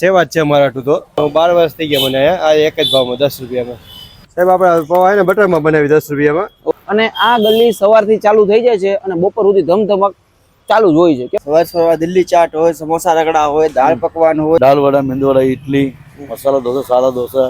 સેવા જ છે મરાઠું તો. બાર વર્ષ થઈ ગયા મને અહીંયા. આ એક જ ભાવમાં દસ રૂપિયામાં. સાહેબ આપણે પૌવા ને બટરમાં બનાવી દસ રૂપિયામાં. અને આ ગલી સવારથી ચાલુ થઈ જાય છે અને બપોર સુધી ધમધમક ચાલુ જ હોય છે. સવાર સવાર દિલ્હી ચાટ હોય સમોસા રગડા હોય દાળ પકવાન હોય. દાળ વડા મેંદુ વડા ઇડલી મસાલા ઢોસા સાદા ઢોસા.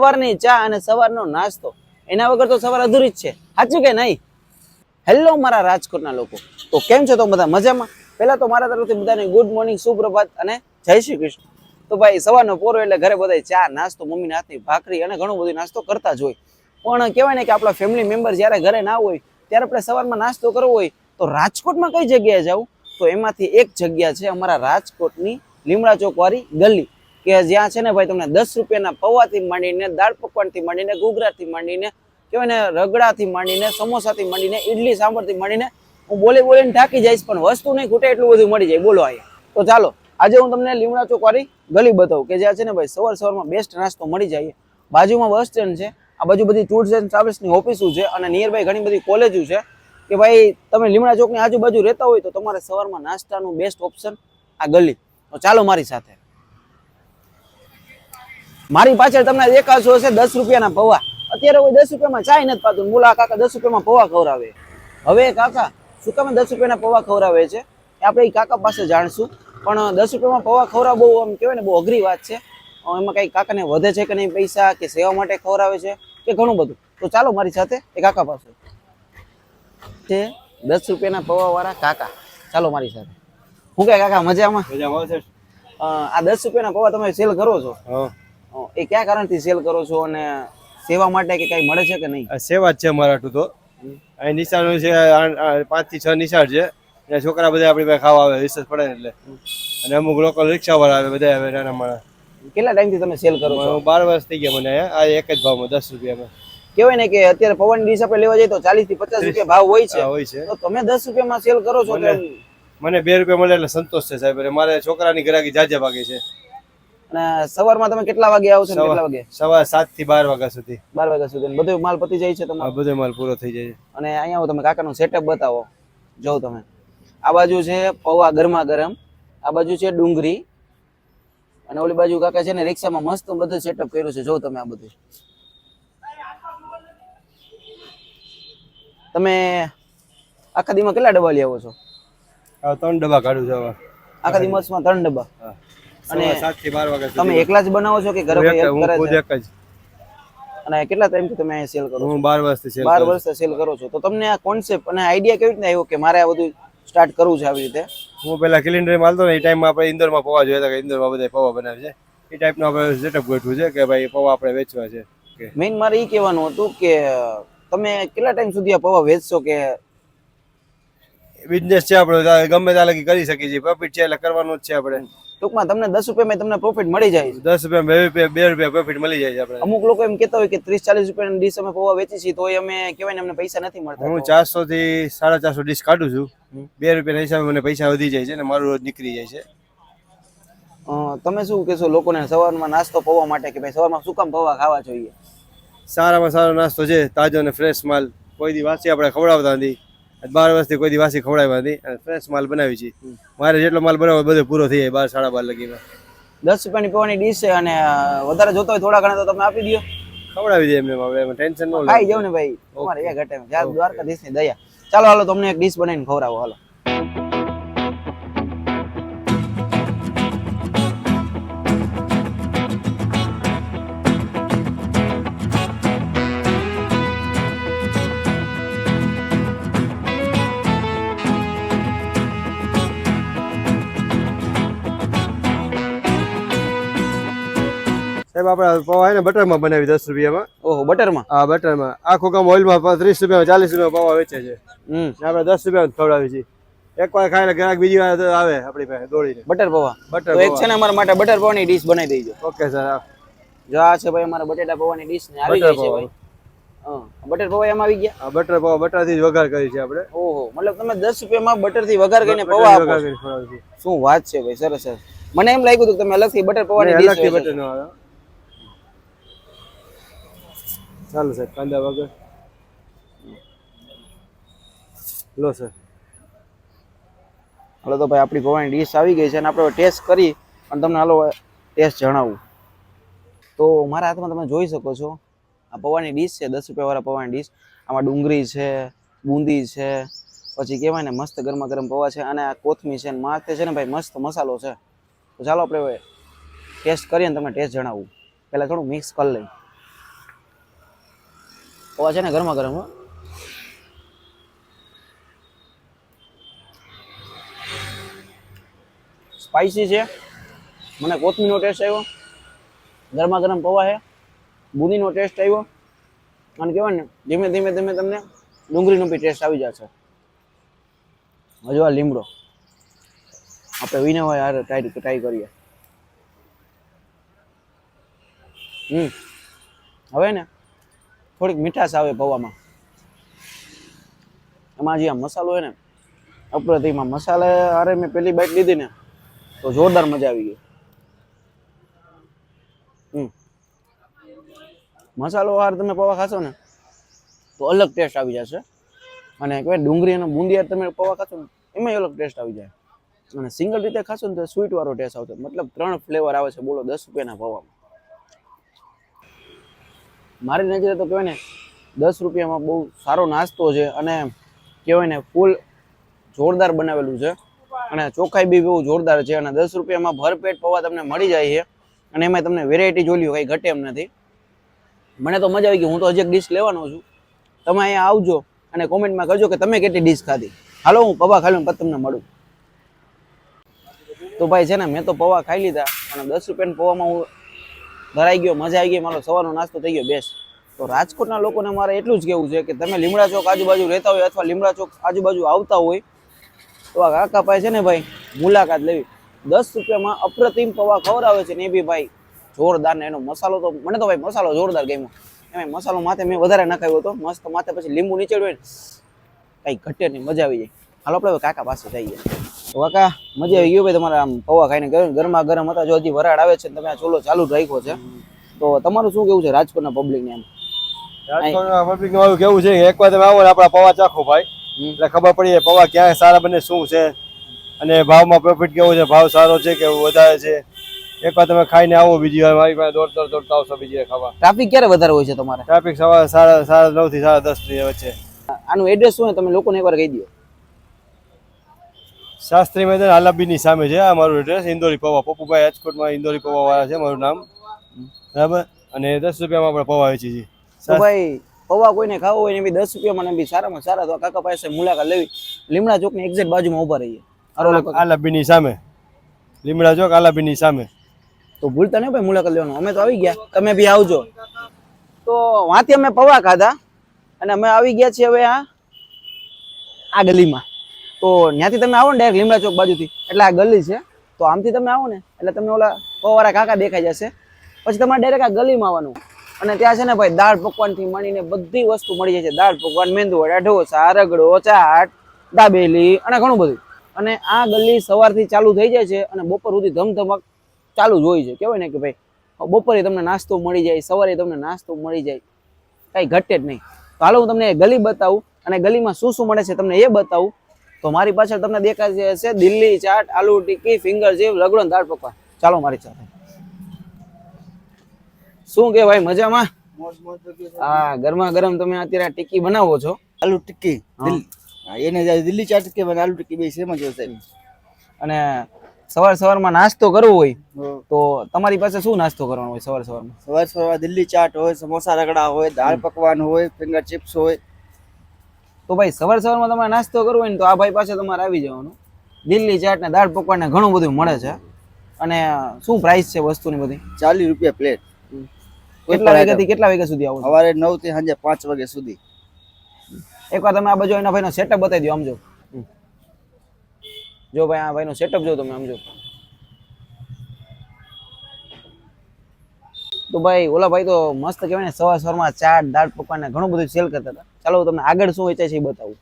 સવારની ચા અને સવારનો નાસ્તો. એના વગર તો સવાર અધૂરી જ છે. સાચું કે નહીં? હેલો મારા રાજકોટના લોકો. તો કેમ છો તો બધા મજામાં? પહેલા તો મારા તરફથી બધાને ગુડ મોર્નિંગ સુપ્રભાત અને જય શ્રી કૃષ્ણ. તો ભાઈ, સવારનો પોરો એટલે ઘરે બધા ચા, નાસ્તો, મમ્મીના હાથની ભાખરી અને ઘણું બધું નાસ્તો કરતા જ હોય. પણ કહેવાય ને કે આપણા ફેમિલી મેમ્બર જ્યારે ઘરે ના હોય, ત્યારે આપણે સવારમાં નાસ્તો કરવો હોય, તો રાજકોટમાં કઈ જગ્યાએ જવું? તો એમાંથી એક જગ્યા છે અમારા રાજકોટની લીમડા ચોકવાળી ગલી. કે જ્યાં છે ને ભાઈ તમને દસ રૂપિયાના પૌવાથી માંડીને દાળ પકવાનથી માંડીને ઘૂઘરાથી માંડીને કહેવાય ને રગડાથી માંડીને, સમોસાથી માંડીને ઇડલી સાંભરથી માંડીને, હું બોલી બોલીને થાકી જઈશ, પણ વસ્તુ નહીં ખૂટે એટલું બધું મળી જાય. બોલો અહીંયા. તો ચાલો, આજે હું તમને લીમડા ચોકવાળી ગલી બતાવું કે જ્યાં છે ને ભાઈ સવાર સવારમાં બેસ્ટ નાસ્તો મળી જાય બાજુમાં બસ સ્ટેન્ડ છે, આ બાજુ બધી ટૂર્સ એન્ડ ટ્રાવેલ્સની ઓફિસો છે અને નિયર બાય ઘણી બધી કોલેજો છે કે ભાઈ તમે લીમડા ચોકની આજુબાજુ રહેતા હોય તો તમારે સવારમાં નાસ્તાનું બેસ્ટ ઓપ્શન આ ગલી. તો ચાલો મારી સાથે. મારી પાછળ તમને દેખાશો હશે દસ રૂપિયાના પૌવા. અત્યારે કોઈ દસ રૂપિયામાં ચાય નથી પાતું. મુલા કાકા દસ રૂપિયામાં પૌવા ખવડાવે. હવે કાકા શું કામ દસ રૂપિયાના પૌવા ખવડાવે છે? એ આપણે એ કાકા પાસે જાણશું. પણ દસ રૂપિયામાં પૌવા ખવડાવ બહુ આમ કહેવાય ને બહુ અઘરી વાત છે. એમાં કઈ કાકાને વધે છે કે નહીં પૈસા કે સેવા માટે ખવડાવે છે કે ઘણું બધું? તો ચાલો મારી સાથે એ કાકા પાસે. છે દસ રૂપિયાના પૌવા વાળા કાકા. ચાલો મારી સાથે. હું કે કાકા મજામાં? મજા આ દસ રૂપિયાના પૌવા તમે સેલ કરો છો? એ કયા કારણથી સેલ કરો છો અને સેવા માટે કે કઈ મળે છે કે નહીં? સેવા જ છે મરાઠું તો. અહીં નિશાળ છે પાંચથી છ નિશાળ છે. અને છોકરા બધા આપણી પાસે ખાવા આવે રિસર્ચ પડે એટલે. અને અમુક લોકલ રિક્ષાવાળા આવે બધા આવે નાના માણસ. કેટલા ટાઈમથી તમે સેલ કરો છો? બાર વર્ષ થઈ ગયા મને આ એક જ ભાવમાં દસ રૂપિયામાં. કેવાય ને કે અત્યારે પવન ડીશ આપણે લેવા જઈએ તો ચાલીસથી પચાસ રૂપિયા ભાવ હોય છે. હોય છે. તો તમે દસ રૂપિયામાં સેલ કરો છો મને બે રૂપિયા મળે એટલે સંતોષ છે સાહેબ. મારે છોકરાની ગ્રાહકી જાજા ભાગે છે. અને સવારમાં તમે કેટલા વાગે આવો છો કેટલા વાગે? સવાર સાતથી બાર વાગ્યા સુધી. બાર વાગ્યા સુધી. બધો માલ પતી જાય છે તમારો? બધો માલ પૂરો થઈ જાય છે. અને અહીંયા તમે કાકાનું સેટઅપ બતાવો. જો તમે. આ બાજુ છે પૌવા ગરમા ગરમ. આ બાજુ છે ડુંગળી. અને ઓલી બાજુ કાકા છે ને રિક્ષામાં મસ્ત બધું સેટઅપ કર્યું છે. જો તમે આ બધું. તમે આખા દીમાં કેટલા ડબ્બા લઈ આવો છો? ત્રણ ડબ્બા કાઢું છું આખા દિવસમાં ત્રણ ડબ્બા. અને સવાર સાતથી બાર વાગ્યા તમે એકલા જ બનાવો છો કે ઘરે કોઈ હેલ્પ કરે છે એક જ. અને કેટલા ટાઈમથી તમે અહીં સેલ કરો છો? હું બાર વર્ષથી સેલ બાર કરું વર્ષથી સેલ કરો છો. તો તમને આ કોન્સેપ્ટ અને આઈડિયા કેવી રીતના આવ્યો કે મારે આ બધું સ્ટાર્ટ કરવું છે આવી રીતે? હું પેલા સિલિન્ડર માલતો ને એ ટાઈમમાં આપણે ઇન્દોરમાં પૌવા જોયા હતા કે ઇન્દોરમાં બધા પૌવા બનાવે છે. એ ટાઈપનું આપણે સેટઅપ ગોઠવું છે કે ભાઈ પૌવા આપણે વેચવા છે. મેઇન મારે એ કહેવાનું હતું કે તમે કેટલા ટાઈમ સુધી આ પૌવા વેચશો કે? બિઝનેસ છે આપણો ગમે ત્યાં લગી કરી શકીએ છીએ. પ્રોફિટ છે એટલે કરવાનું જ છે આપણે. ટૂંકમાં તમને દસ રૂપિયામાં તમને પ્રોફિટ મળી જાય છે. દસ રૂપિયા બે રૂપિયા બે રૂપિયા પ્રોફિટ મળી જાય છે આપણે. અમુક લોકો એમ કહેતા હોય કે ત્રીસ ચાલીસ રૂપિયાની ડીશ અમે પૌવા વેચી છીએ તો અમે કહેવાય ને અમને પૈસા નથી મળતા. હું ચારસો થી સાડા ચારસો ડીશ કાઢું છું. બે રૂપિયાના હિસાબે મને પૈસા વધી જાય છે ને મારું રોજ નીકળી જાય છે. તમે શું કહેશો લોકોને સવારમાં નાસ્તો પૌવા માટે કે ભાઈ સવારમાં શું કામ પૌવા ખાવા જોઈએ? સારામાં સારો નાસ્તો છે તાજો અને ફ્રેશ માલ. કોઈ દી વાસી આપણે ખવડાવતા નથી. બાર વર્ષથી કોઈ દિવાસી ખવડાવ્યા નથી અને ફ્રેશ માલ બનાવી છે. મારે જેટલો માલ બનાવો બધો પૂરો થઈ જાય બાર સાડા બાર લગીમાં. દસ રૂપિયાની પીવાની ડીશ છે અને વધારે જોતો હોય થોડા ઘણા તો તમે આપી દો ખવડાવી દે એમને હવે એમાં ટેન્શન ન ખાઈ લે જાવ ને ભાઈ. તમારે એ ઘટે. જ્યાં દ્વારકાધીશની દયા. ચાલો હાલો તમને એક ડીશ બનાવીને ખવડાવો હાલો. સાહેબ આપણે પૌવા છે બટરમાં બનાવી દસ રૂપિયામાં. ઓહો બટરમાં? હા બટરમાં. આખું કામ ઓઇલમાં ત્રીસ રૂપિયા ચાલીસ રૂપિયા પૌવા વેચે છે. આપણે દસ રૂપિયા ખવડાવીએ છીએ. એક વાર ખાઈને ગ્રાહક બીજી વાર આવે આપણી પાસે દોડીને. બટર પૌવા. બટર એક છે ને અમારા માટે બટર પૌવાની ડીશ બનાવી દેજો. ઓકે સર જો આ છે ભાઈ અમારા બટેટા પૌવાની ડીશ ને આવી ગઈ છે ભાઈ. હા બટર પૌવા એમાં આવી ગયા? બટર પૌવા બટરથી જ વઘાર કરી છે આપણે. ઓહો મતલબ તમે દસ રૂપિયામાં બટરથી વઘાર કરીને પૌવા આપો. શું વાત છે ભાઈ સરસ સરસ. મને એમ લાગ્યું હતું કે તમે અલગથી બટર પૌવાની અલગથી બટર છો. નો આવે ચાલો સાહેબ, કાંદા વગર. લો સર હાલો તો ભાઈ, આપણી પૌવાની ડીશ આવી ગઈ છે અને આપણે ટેસ્ટ કરી અને તમને હાલો ટેસ્ટ જણાવું. તો મારા હાથમાં તમે જોઈ શકો છો, આ પૌવાની ડીશ છે, દસ રૂપિયાવાળા પૌવાની ડીશ. આમાં ડુંગળી છે, બુંદી છે, પછી કહેવાય ને મસ્ત ગરમા ગરમ પૌવા છે અને આ કોથમી છે માથે છે ને ભાઈ, મસ્ત મસાલો છે. તો ચાલો આપણે ટેસ્ટ કરીએ ને તમને ટેસ્ટ જણાવું. પહેલાં થોડું મિક્સ કરી લઈ પૌવા છે ને ગરમા ગરમ હો સ્પાઇસી છે. મને કોથમીનો ટેસ્ટ આવ્યો. ગરમા ગરમ પૌવા છે. બુંદીનો ટેસ્ટ આવ્યો. અને કહેવાય ને, ધીમે ધીમે ધીમે તમને ડુંગળીનો બી ટેસ્ટ આવી જશે. હજુ આ લીમડો. આપણે વિના હોય યાર ટ્રાય ટ્રાય કરીએ. હમ. હવે ને થોડીક મીઠાશ આવે પૌવામાં એમાં જે આ મસાલો હોય ને અપ્રતિમાં મસાલે, હારે મેં પેલી બાઈટ લીધી ને, તો જોરદાર મજા આવી ગઈ. હમ. મસાલો હાર તમે પૌવા ખાશો ને, તો અલગ ટેસ્ટ આવી જશે. અને કહેવાય ડુંગળી અને બુંદિયા તમે પૌવા ખાશો ને એમાં અલગ ટેસ્ટ આવી જાય. અને સિંગલ રીતે ખાશો ને, તો સ્વીટ વાળો ટેસ્ટ આવશે મતલબ ત્રણ ફ્લેવર આવે છે, બોલો દસ રૂપિયાના પૌવામાં. મારી નજરે તો કહેવાય ને, દસ રૂપિયામાં બહુ સારો નાસ્તો છે અને કહેવાય ને ફૂલ જોરદાર બનાવેલું છે. અને ચોખાઈ બી બહુ જોરદાર છે અને દસ રૂપિયામાં ભરપેટ પૌવા તમને મળી જાય છે. અને એમાં તમને વેરાયટી જોઈ લ્યો કંઈ ઘટે એમ નથી. મને તો મજા આવી ગઈ, હું તો હજી એક ડીશ લેવાનો છું. તમે અહીંયા આવજો અને કોમેન્ટમાં કરજો કે તમે કેટલી ડીશ ખાધી. હાલો, હું પવા ખાઈ લઉં પછી તમને મળું. તો ભાઈ છે ને, મેં તો પૌવા ખાઈ લીધા અને દસ રૂપિયાના પૌવામાં હું ધરાઈ ગયો, મજા આવી ગઈ, મારો સવારનો નાસ્તો થઈ ગયો બેસ્ટ તો રાજકોટના લોકોને મારે એટલું જ કહેવું છે કે તમે લીમડા ચોક આજુબાજુ રહેતા હોય અથવા લીમડા ચોક આજુબાજુ આવતા હોય, તો આ કાકા પાસે છે ને ભાઈ, મુલાકાત લેવી. દસ રૂપિયામાં અપ્રતિમ પૌવા ખવડાવે છે ને એ બી ભાઈ, જોરદાર ને એનો મસાલો તો, મને તો ભાઈ મસાલો જોરદાર ગમ્યો. એમાં મસાલો માથે મેં વધારે નખાવ્યો હતો, મસ્ત માથે પછી લીંબુ નીચેડ્યું ને, કઈ ઘટે નહીં, મજા આવી જાય. હાલો, આપણે કાકા પાસે જઈએ. કાકા મજા આવી ગયું ભાઈ તમારા આમ પૌવા ખાઈને ગરમ ગરમા ગરમ હતા. જો હજી વરાળ આવે છે તમે આ ચોલો ચાલુ જ રાખ્યો છે. તો તમારું શું કેવું છે રાજકોટના પબ્લિકને એમ? રાજકોટના પબ્લિકનું કેવું છે એક એકવાર તમે આવો ને આપણા પૌવા ચાખો ભાઈ. એટલે ખબર પડી પૌવા ક્યાં સારા બને શું છે. અને ભાવમાં પ્રોફિટ કેવો છે ભાવ સારો છે કે વધારે છે. એકવાર તમે ખાઈને આવો બીજી વાર મારી પાસે દોડ દોડ દોડતા આવશો બીજી વાર ખાવા. ટ્રાફિક ક્યારે વધારે હોય છે તમારે? ટ્રાફિક સવારે સાડા સાડા નવથી સાડા દસની વચ્ચે. આનું એડ્રેસ શું તમે લોકોને એકવાર કહી દો શાસ્ત્રી મેદાન આલાબીની સામે છે. આ મારું એડ્રેસ ઇન્દોરી પૌવા. પપ્પુભાઈ રાજકોટમાં ઇન્દોરી પૌવા વાળા છે મારું નામ. બરાબર? અને દસ રૂપિયામાં આપણે પૌવા વેચી છીએ. ભાઈ પૌવા કોઈને ખાવો હોય ને બી દસ રૂપિયામાં મને બી સારામાં સારા. તો કાકા પાસે મુલાકાત લેવી. લીમડા ચોકની એક્ઝેક્ટ બાજુમાં ઊભા રહીએ. આલાબીની સામે. લીમડા ચોક આલાબીની સામે. તો ભૂલતા નહીં ભાઈ મુલાકાત લેવાનું. અમે તો આવી ગયા. તમે બી આવજો. તો વાંથી અમે પૌવા ખાધા. અને અમે આવી ગયા છીએ હવે આ આ ગલીમાં. તો ત્યાંથી તમે આવો ને ડાયરેક્ટ લીમડા ચોક બાજુથી. એટલે આ ગલી છે. તો આમથી તમે આવો ને, એટલે તમને ઓલા પવારા કાકા દેખાઈ જશે. પછી તમારે ડાયરેક્ટ આ ગલીમાં આવવાનું. અને ત્યાં છે ને ભાઈ, દાળ પકવાનથી માંડીને બધી વસ્તુ મળી જાય છે. દાળ પકવાન મેંદુવડા ઢોસા રગડો, ચાટ, દાબેલી અને ઘણું બધું. અને આ ગલી સવારથી ચાલુ થઈ જાય છે અને બપોર સુધી ધમધમક ચાલુ જ હોય છે. કહેવાય ને કે ભાઈ બપોરે તમને નાસ્તો મળી જાય, સવારે તમને નાસ્તો મળી જાય. કાંઈ ઘટે જ નહીં. તો હાલો હું તમને ગલી બતાવું અને ગલીમાં શું શું મળે છે તમને એ બતાવું. તો મારી પાછળ તમને દેખાય છે દિલ્હી ચાટ આલુ ટિક્કી ફિંગર ચીપ રગડો દાળ પકવાન. ચાલો મારી સાથે. શું કે ભાઈ મજામાં? હા ગરમા ગરમ તમે અત્યારે ટીકી બનાવો છો. આલુ હા, એને દિલ્હી ચાટ કે આલુ ટીકી બે સેમ જ સાહેબ. અને સવાર સવારમાં નાસ્તો કરવો હોય તો તમારી પાસે શું નાસ્તો કરવાનો હોય સવાર સવારમાં? સવાર સવાર દિલ્હી ચાટ હોય સમોસા રગડા હોય દાળ પકવાન હોય ફિંગર ચિપ્સ હોય તો ભાઈ સવાર સવારમાં તમારે નાસ્તો કરવો હોય ને તો આ ભાઈ પાસે તમારે આવી જવાનું. દિલ્હી ચાટ ને દાળ પકવાન ને ઘણું બધું મળે છે. અને શું પ્રાઇસ છે વસ્તુની બધી? ચાલીસ રૂપિયા પ્લેટ કેટલા વાગ્યાથી કેટલા વાગ્યા સુધી આવો? સવારે નવથી સાંજે પાંચ વાગ્યા સુધી. એકવાર તમે આ બાજુ એના ભાઈનો સેટઅપ બતાવી દો આમ જો. ભાઈ આ ભાઈનો સેટઅપ જો તમે આમ જો. તો ભાઈ ઓલા ભાઈ તો મસ્ત કહેવાય ને સવાર સવારમાં ચાટ દાળ પકવાને ઘણું બધું સેલ કરતા હતા. ચાલો હું તમને આગળ શું વેચાય છે એ બતાવું.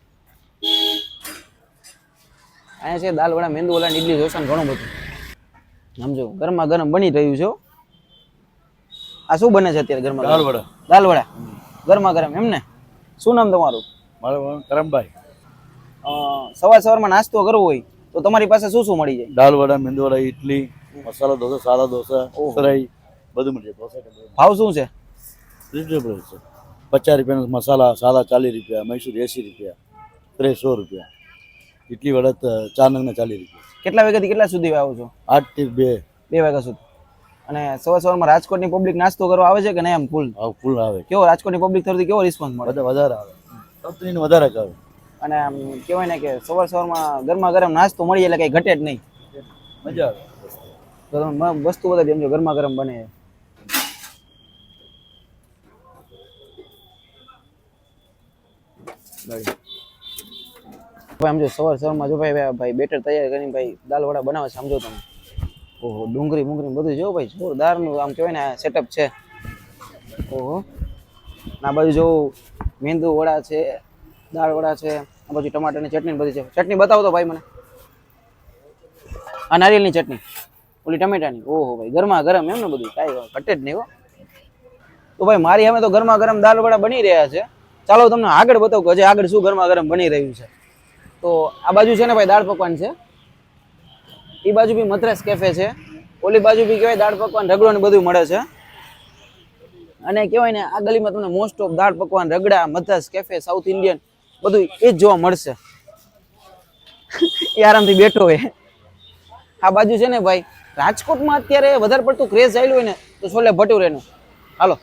અહીંયા છે દાલ વડા મેંદુ વડા ઇડલી ઢોસા ઘણું બધું. સમજો ગરમા ગરમ બની રહ્યું છે આ શું બને છે અત્યારે ગરમા દાળ વડા. દાલ વડા. ગરમા ગરમ એમ ને? શું નામ તમારું? મારું કરમભાઈ. સવાર સવારમાં નાસ્તો કરવો હોય તો તમારી પાસે શું શું મળી જાય? દાળ વડા મેંદુ વડા ઇડલી મસાલા ઢોસા સાદા ઢોસા. ફ્રાઈ બધું મળી જાય. ભાવ શું છે? રીઝનેબલ છે. પચાસ રૂપિયાના મસાલા સાદા ચાલીસ રૂપિયા મૈસૂર એંસી રૂપિયા ત્રેસો રૂપિયા ઇડલી વડા તો ચાર ચાલીસ રૂપિયા. કેટલા વાગ્યાથી કેટલા સુધી આવો છો? આઠથી બે. બે વાગ્યા સુધી. અને સવાર સવારમાં રાજકોટની પબ્લિક નાસ્તો કરવા આવે છે કે નહીં આમ ફૂલ ફૂલ આવે. કેવો રાજકોટની પબ્લિક તરફથી કેવો રિસ્પોન્સ મળે? બધા વધારે આવે. કંપનીને વધારે આવે અને આમ કહેવાય ને કે સવાર સવારમાં ગરમા ગરમ નાસ્તો મળી એટલે કંઈ ઘટે જ નહીં. મજા આવે. વસ્તુ બધા સમજો ગરમા ગરમ બને. ભાઈ. સમજો સવાર સવારમાં જો ભાઈ ભાઈ બેટર તૈયાર કરીને ભાઈ દાલ વડા બનાવે છે સમજો તમે. ઓહો, ડુંગળી મુંગળી બધું જો ભાઈ, જોરદારનું આમ કહેવાય ને સેટઅપ છે. ઓહો. આ બાજુ જો મેંદુ વડા છે, દાળ વડા છે, આ બાજુ ટમાટરની ચટણી બધી છે. ચટણી બતાવો તો ભાઈ મને. આ નારિયેળની ચટણી, ઓલી ટમેટાની. ઓહો ભાઈ, ગરમા ગરમ એમ ને બધું. કાંઈ ઘટે જ નહીં હો. તો ભાઈ, મારી હવે તો ગરમા ગરમ દાળ વડા બની રહ્યા છે. ચાલો તમને આગળ બતાવું કે હજી આગળ શું ગરમા ગરમ બની રહ્યું છે. તો આ બાજુ છે ને ભાઈ દાળ પકવાન છે. એ બાજુ બી મદ્રાસ કેફે છે. ઓલી બાજુ બી કહેવાય દાળ પકવાન, રગડો ને બધું મળે છે. અને કહેવાય ને આ ગલીમાં તમને most of dal pakwan, ragda, Madras cafe south Indian બધું એ જ જોવા મળશે. એ આરામથી બેઠો હોય. આ બાજુ છે ને ભાઈ, રાજકોટમાં અત્યારે વધારે પડતું ક્રેઝ ચાલ્યું હોય ને તો છોલે ભટુરેનું. હાલો.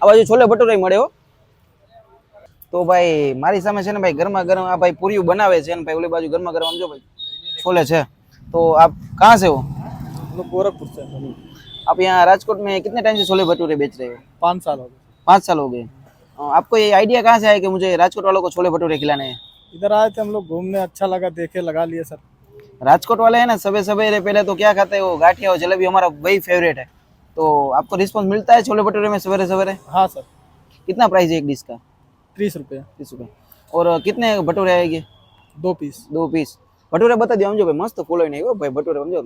આ બાજુ છોલે ભટુરે મળે હો તો ભાઈ મારી સામે છે ને ભાઈ ગરમા ગરમ આ ભાઈ પૂરીઓ બનાવે છે ને ભાઈ ઓલી બાજુ ગરમા ગરમ સમજો ભાઈ છોલે છે તો આપ कहाँ से हो गोरखपुर से आप यहाँ राजकोट में कितने टाइम से छोले भटूरे बेच रहे हो पाँच साल हो गए पाँच साल हो गए अ, आपको ये आइडिया कहाँ से आया कि मुझे राजकोट वालों को छोले भटूरे खिलाने हैं इधर आए थे हम लोग घूमने अच्छा लगा देखे लगा लिए सर राजकोट वाले हैं ना सवेरे सवेरे पहले तो क्या खाते हैं वो गाठिया और जलेबी हमारा वही फेवरेट है तो आपको रिस्पॉन्स मिलता है छोले भटूरे में सवेरे सवेरे हाँ सर कितना प्राइस है एक डिश का तीस रुपये तीस रुपये और कितने भटूरे आएंगे दो पीस दो पीस ભટુરે બતાવી દો સમજો ભાઈ મસ્ત ફૂલોય નહીં હો ભાઈ ભટુરે સમજો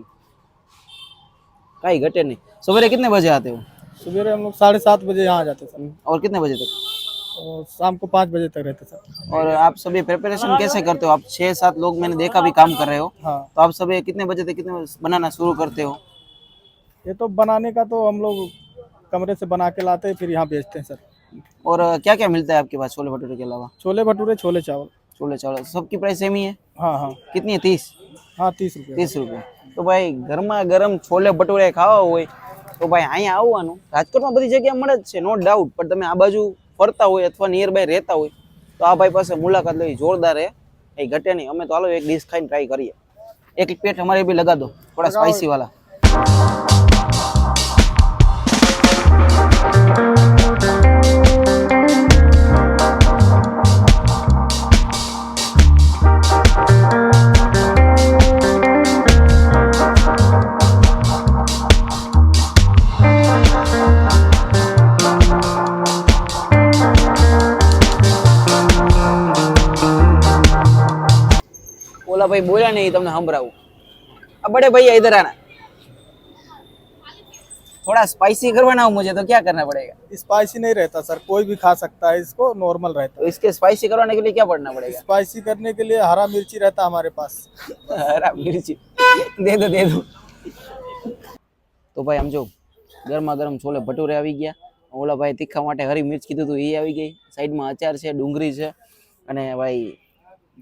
કાંઈ ઘટે નહીં સવારે कितने बजे आते हो सवेरे हम लोग साढ़े सात बजे यहाँ आ जाते सर और कितने बजे तक और शाम को पाँच बजे तक रहते सर और आप सभी प्रिपरेशन कैसे करते हो आप छः सात लोग मैंने देखा भी काम कर रहे हो हाँ तो आप सभी कितने बजे से कितने बजे बनाना शुरू करते हो ये तो बनाने का तो हम लोग कमरे से बना के लाते हैं फिर यहाँ बेचते हैं सर और क्या क्या मिलता है आपके पास छोले भटूरे के अलावा छोले भटूरे छोले चावल छोले चावल सबकी प्राइस सेम ही है हाँ हाँ कितनी है तीस हाँ तीस रुपये ત્રીસ રૂપિયા તો ભાઈ ગરમા ગરમ છોલે ભટુરે ખાવા હોય તો ભાઈ અહીંયા આવવાનું રાજકોટમાં બધી જગ્યાએ મળે જ છે નો ડાઉટ પણ તમે આ બાજુ ફરતા હોય અથવા નિયર બાય રહેતા હોય તો આ ભાઈ પાસે મુલાકાત લેવી જોરદાર હે એ ઘટે નહીં અમે તો હાલો એક ડીશ ખાઈને ટ્રાય કરીએ એક પેટ हमारे भी लगा दो थोड़ा स्पाइसी वाला ઓલા ભાઈ બોલ્યા નહીં તમને સંભળાવું આ बड़े भैया इधर आना थोड़ा स्पाइसी करवाना हो मुझे तो क्या करना पड़ेगा स्पाइसी नहीं रहता सर कोई भी खा सकता है इसको नॉर्मल रहता तो इसके स्पाइसी करवाने के लिए क्या पड़ना है पड़ेगा स्पाइसी करने के लिए हरा मिर्ची रहता है हमारे पास हरा मिर्ची दे दो दे दो તો ભાઈ આમ જો ગરમા ગરમ છોલે ભટુરે આવી ગયા ઓલા ભાઈ તીખા માટે હરી મિર્ચ કીધું હતું એ આવી ગઈ સાઈડમાં અચાર છે ડુંગળી છે અને ભાઈ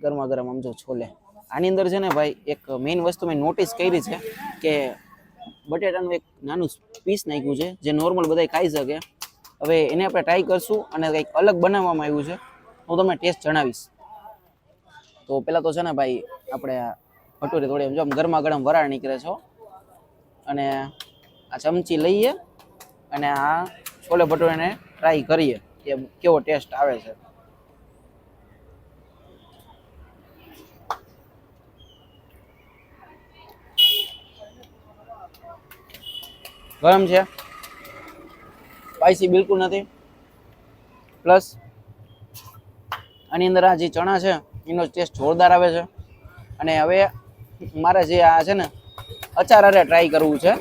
ગરમા ગરમ આમ જો છોલે આની અંદર છે ને ભાઈ, એક મેઇન વસ્તુ મેં નોટિસ કરી છે કે બટેટાનું એક નાનું પીસ નાખ્યું છે, જે નોર્મલ બધા ખાઈ શકે. હવે એને આપણે ટ્રાય કરશું અને કંઈક અલગ બનાવવામાં આવ્યું છે. હું તમને ટેસ્ટ જણાવીશ. તો પહેલાં તો છે ને ભાઈ, આપણે ભટુરે થોડી જો આમ ગરમા ગરમ વરાળ નીકળે છો અને આ ચમચી લઈએ અને આ છોલે ભટુરેને ટ્રાય કરીએ કે કેવો ટેસ્ટ આવે છે. ગરમ છે. સ્પાઈસી બિલકુલ નથી. પ્લસ, આની અંદર આ જે ચણા છે, એનો ટેસ્ટ જોરદાર આવે છે. અને હવે મારે જે આ છે ને, અચાર અરે ટ્રાય કરવું છે.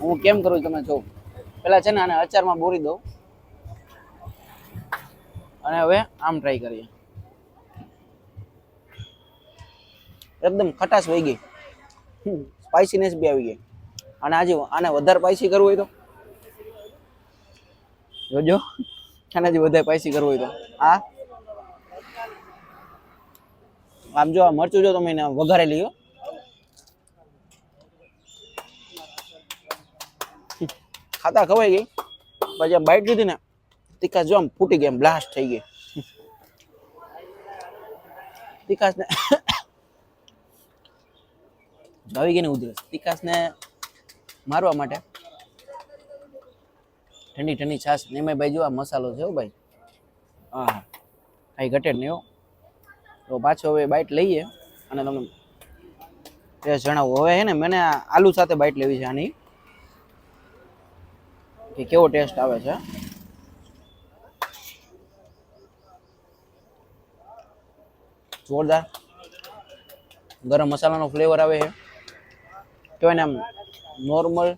હું કેમ કરું તમે જો પહેલાં છે ને આને અચારમાં બોરી દઉં. અને હવે આમ ટ્રાય કરીએ. એકદમ ખટાશ વહી ગઈ. સ્પાઇસીનેસ બી આવી ગઈ. અને આજે આને વધારે પાયસી કરવું હોય તો? જોજો. આને જે વધારે પાયસી કરવું હોય તો? આ? આમ જો આ મરચું જો તમે વઘારે લીધો ખાતા ખવાઈ ગઈ. પછી આમ બાઈટ લીધી ને, તીખાસ જો આમ ફૂટી ગઈ, આમ બ્લાસ્ટ થઈ ગઈ. તીખાસ ને આવી ગઈ ને ઉધરસ. તીખાસ ને મારવા માટે. ઠંડી ઠંડી છાશ ને એમાં ભાઈ જો મસાલો છે હો ભાઈ. હા કાંઈ ઘટે નહીં હો. તો પાછો હવે બાઈટ લઈએ અને તમને ટેસ્ટ જણાવું. હવે હે ને મને આલુ સાથે બાઈટ લેવી છે આની. કે કેવો ટેસ્ટ આવે છે? જોરદાર. ગરમ મસાલાનો ફ્લેવર આવે છે. કહેવાય ને આમ નોર્મલ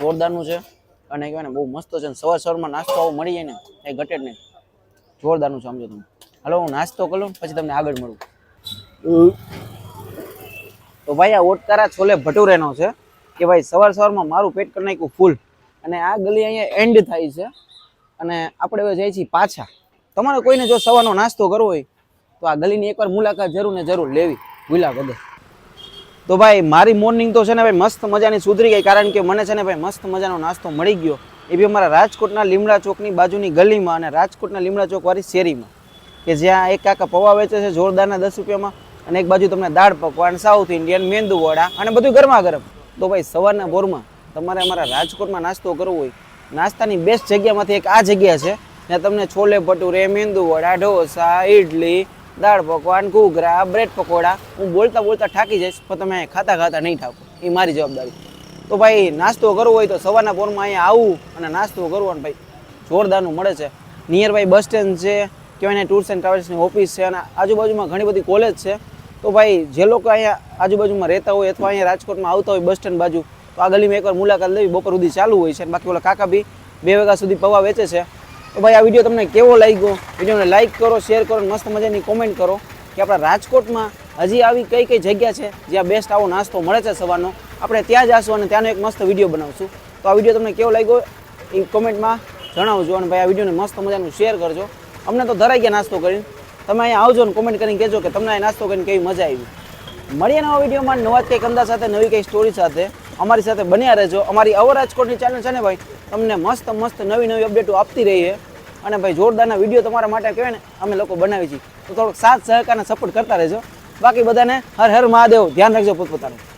જોરદારનું છે. અને કહેવાય ને, બહુ મસ્ત છે. ને સવાર સવારમાં નાસ્તો મળી જાય ને, એ ઘટે જ નહીં. જોરદારનું સમજો તમે. હાલો, હું નાસ્તો કરું પછી તમને આગળ મળું. તો ભાઈ, આ ઓટકારા છોલે ભટુરેનો છે કે ભાઈ, સવાર સવારમાં મારું પેટ કરી નાખ્યું ફૂલ. અને આ ગલી અહીંયા એન્ડ થાય છે. અને આપણે હવે જઈએ છીએ પાછા. તમારે કોઈને જો સવારનો નાસ્તો કરવો હોય, તો આ ગલીની એકવાર મુલાકાત જરૂર ને જરૂર લેવી. ભૂલા વગર. તો ભાઈ, મારી મોર્નિંગ તો છે ને ભાઈ મસ્ત મજાની સુધરી ગઈ, કારણ કે મને છે ને ભાઈ મસ્ત મજાનો નાસ્તો મળી ગયો. એ બી અમારા રાજકોટના લીમડા ચોકની બાજુની ગલીમાં અને રાજકોટના લીમડા ચોક વાળી શેરીમાં. કે જ્યાં એક કાકા પૌવા વેચે છે જોરદારના દસ રૂપિયામાં, અને એક બાજુ તમને દાળ પકવાન સાઉથ ઇન્ડિયન મેંદુ વડા અને બધું ગરમા ગરમ. તો ભાઈ, સવારના બોરમાં તમારે અમારા રાજકોટમાં નાસ્તો કરવો હોય, નાસ્તાની બેસ્ટ જગ્યામાંથી એક આ જગ્યા છે, જ્યાં તમને છોલે ભટુરે, મેંદુ વડા, ઢોસા ઇડલી દાળ પકવાન, ઘૂઘરા બ્રેડ પકોડા, હું બોલતા બોલતા ઠાકી જઈશ, પણ તમે ખાતા ખાતા નહીં ઠાકો એ મારી જવાબદારી. તો ભાઈ, નાસ્તો કરવો હોય તો સવારના પોરમાં અહીંયા આવું અને નાસ્તો કરવો અને ભાઈ. જોરદારનું મળે છે. નિયર બાય બસ સ્ટેન્ડ છે, કહેવાય ટૂર્સ એન્ડ ટ્રાવેલ્સની ઓફિસ છે અને આજુબાજુમાં ઘણી બધી કોલેજ છે. તો ભાઈ, જે લોકો અહીંયા આજુબાજુમાં રહેતા હોય અથવા અહીંયા રાજકોટમાં આવતા હોય બસ સ્ટેન્ડ બાજુ, તો આ ગલીમાં એકવાર મુલાકાત લેવી બપોર સુધી ચાલુ હોય છે બાકી ઓલા કાકા બી બે વાગ્યા સુધી પૌવા વેચે છે. તો ભાઈ, આ વીડિયો તમને કેવો લાગ્યો? વિડીયોને લાઈક કરો શેર કરો મસ્ત મજાની કોમેન્ટ કરો કે આપણા રાજકોટમાં હજી આવી કઈ કઈ જગ્યા છે જ્યાં બેસ્ટ આવો નાસ્તો મળે છે સવારનો? આપણે ત્યાં જઈશું અને ત્યાંનો એક મસ્ત વીડિયો બનાવશું. તો આ વીડિયો તમને કેવો લાગ્યો? એ કોમેન્ટમાં જણાવજો અને ભાઈ, આ વિડીયોને મસ્ત મજાનું શેર કરજો. અમને તો ધરાઈ ગયા નાસ્તો કરીને. તમે અહીંયા આવજો ને કોમેન્ટ કરીને કહેજો કે તમને આ નાસ્તો કરીને કેવી મજા આવી. મળીએ નવા વિડીયોમાં નવા કંઈક અંદાજ સાથે, નવી કંઈ સ્ટોરી સાથે. અમારી સાથે બન્યા રહેજો. અમારી અવર રાજકોટની ચેનલ છે ને ભાઈ? તમને મસ્ત મસ્ત નવી નવી અપડેટો આપતી રહીએ. અને ભાઈ જોરદારના વીડિયો તમારા માટે કહેવાય ને, અમે લોકો બનાવી છીએ. તો થોડોક સાથ સહકાર અને સપોર્ટ કરતા રહેજો. બાકી બધાને હર હર મહાદેવ. ધ્યાન રાખજો પોતપોતાનું.